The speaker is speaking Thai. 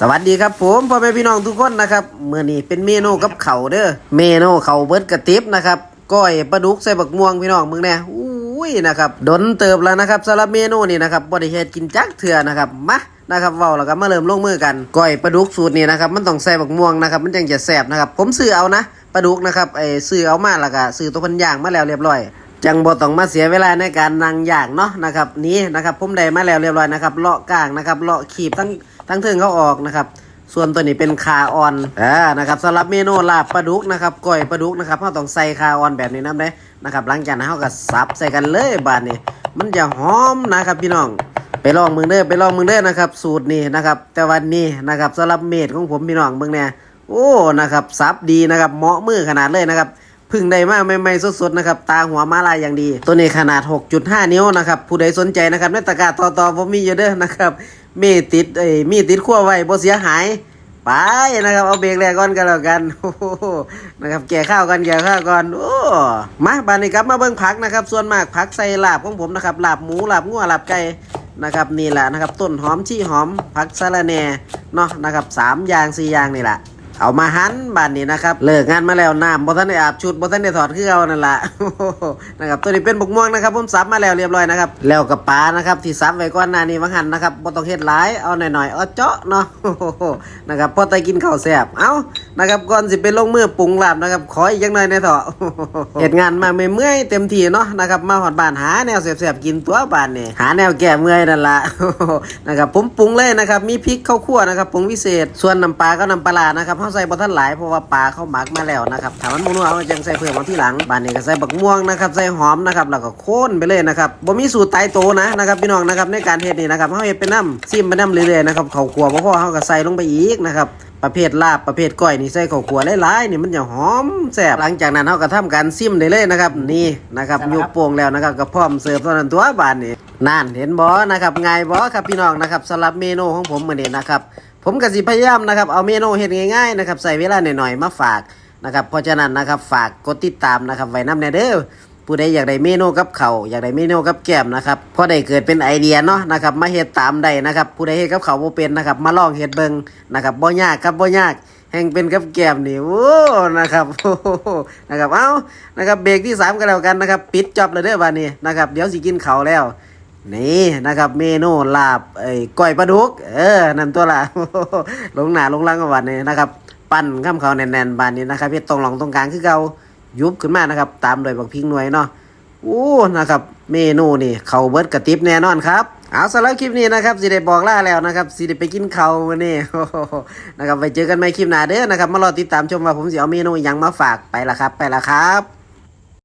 สวัสดีครับผมพ่อแม่พี่น้องทุกคนนะครับเมื่อนี้เป็นเมนูกับเข่าเด้อเมนูเข่าเบิร์ดกระติบนะครับก้อยปลาดุกใส่บักม่วงพี่น้องมึงแน่อุ้ยนะครับดนเติบแล้วนะครับสำหรับเมนูนี้นะครับบริเฮ็ดกินจักเถื่อนะครับมานะครับเว้าแล้วก็มาเริ่มลงมือกันก้อยปลาดุกสูตรนี้นะครับมันต้องใส่บักม่วงนะครับมันจังจะแซ่บนะครับผมซื้อเอานะปลาดุกนะครับไอ้ซื้อเอามาแล้วก็ซื้อตัวพันย่างมาแล้วเรียบร้อยจังบ่ต้องมาเสียเวลาในการนั่งย่างเนาะนะครับนี้นะครับผมได้มาแล้วเรียบร้อยนะครับเลาะกลางนะครับเลาะขีบทั้ง ทั้งเทิงเขาออกนะครับส่วนตัวนี้เป็นคาออนอ่านะครับสำหรับเมนูลาบปลาดุกนะครับก้อยปลาดุกนะครับเราต้องใส่คาออนแบบนี้นำเด้นะครับหลังจากนั้นเราก็สับใส่กันเลยบาดนี้มันจะหอมนะครับพี่น้องไปลองมือเด้อไปลองมือเด้อนะครับ สูตรนี้นะครับ แต่วันนี้นะครับสำหรับเมดของผมพี่น้องเบิ่งเนี่ยโอ้นะครับสับดีนะครับเหมาะมือขนาดเลยนะครับพึ่งได้มาใหม่ๆสดๆนะครับตาหัวมาลายอย่างดี ตัวนี้ขนาด 6.5 นิ้วนะครับผู้ใดสนใจนะครับในตะกร้าต่อๆผมมีอยู่เด้อนะครับ มีติดไอ้มีติดขั้วไว้บ่เสียหาย ไปนะครับ เอาเบรกแรกก่อนกันแล้วกันโอ้โหนะครับแก่ข้าวกันแก่ข้าวก่อนโอ้มาบานนี้ครับมาเบิ่งผักนะครับ ส่วนมากผักใส่ลาบของผมนะครับลาบหมูลาบงัวลาบไก่นะครับนี่แหละนะครับต้นหอมชี่หอมผักสะระแหน่เนาะนะครับสามอย่างสี่อย่างนี่แหละ เอามาหันบานนี้นะครับเลิกงานมาแล้วน้ำบ่ทันได้อาบชุดบ่ทันได้ถอดคือเอานั่นล่ะนะครับตัวนี้เป็นบกม่วงนะครับผมซับมาแล้วเรียบร้อยนะครับแล้วกับปลานะครับที่ซับไว้ก่อนหน้านี้ว่าหันนะครับบ่ต้องเฮ็ดหลายเอาหน่อยๆเอาเจาะเนาะนะครับพอไตกินข้าวแซ่บเอานะครับก่อนสิไปลงมือปรุงลาบนะครับขออีกจังหน่อยในเถาะเฮ็ดงานมาเมื่อยเต็มที่เนาะนะครับมาฮอดบ้านหาแนวแซ่บๆกินตัวบ้านนี่หาแนวแก้เมื่อยนั่นล่ะนะครับผมปรุงเลยนะครับมีพริกข้าวคั่วนะครับปรุงพิเศษส่วนน้ำปลาก็น้ำปลานะครับเขาใส่บะทันหลายเพราะว่าปลาเขาหมักมาแล้วนะครับถ้ามันบ่นัวเอาจังใส่เพิ่มมาที่หลังบ้านนี้ก็ใส่บักม่วงนะครับใส่หอมนะครับแล้วก็โค่นไปเลยนะครับบ่มีสูตรตายโตนะนะครับพี่น้องนะครับในการเฮ็ดนี่นะครับเฮาเฮ็ดเป็นน้ำซิมเป็นน้ำเรื่อยๆนะครับเขาขัวบ่พอเฮาก็ใส่ลงไปอีกนะครับ ประเภทลาบประเภทก้อยนี่ใส่ข้าวคั่วหลายๆนี่มันจะหอมแซ่บหลังจากนั้นเฮาก็ทำการซิมได้เลยนะครับ นี่นะครับยกโป่งแล้วนะครับก็พร้อมเสิร์ฟเท่านั้นตัวบานนี่นั่นเห็นบ่นะครับง่ายบ่ครับพี่น้องนะครับสำหรับเมนูของผมมื้อนี้นะครับผมก็สิพยายามนะครับเอาเมนูเฮ็ดง่ายๆนะครับใส่เวลาหน่อยๆมาฝากนะครับเพราะฉะนั้นนะครับฝากกดติดตามนะครับไว้นำแน่เด้อ ผู้ใดอยากได้เมนูกับเขาอยากได้เมนูกับแก้มนะครับพอได้เกิดเป็นไอเดียเนาะนะครับมาเฮ็ดตามได้นะครับผู้ใดเฮ็ดกับเขาบ่เป็นนะครับมาลองเฮ็ดเบิ่งนะครับบ่ยากครับบ่ยากแห่งเป็นกับแก้มนี่โอ้นะครับโอ้โหนะครับเอ้านะครับเบรกที่สามก็แล้วกันนะครับปิดจอบเลยเด้อบัดนี้นะครับเดี๋ยวสิกินเขาแล้วนี่นะครับเมนูลาบไอ้ก้อยปลาดุก เออนั่นตัวละลงหนาลงหลังกับวันนี้นะครับ ปั้นข้ามเขาแน่นๆบานนี้นะครับเฮ็ดตรงหลองตรงกลางคือเก่า ยุบขึ้นมานะครับ ตามโดวยบักพิงหน่วยเนาะอู้นะครับ เมนูนี่เขาเบิดกระติบแน่นอนครับเอาสำหรับคลิปนี้นะครับสิได้บอกล่าแล้วนะครับสิได้ไปกินเขาวันนี้นะครับไปเจอกันใหม่คลิปหน้าเด้อนะครับมารอติดตามชมว่าผมสิเอาเมนูอิหยังมาฝากไปละครับ ไปละครับ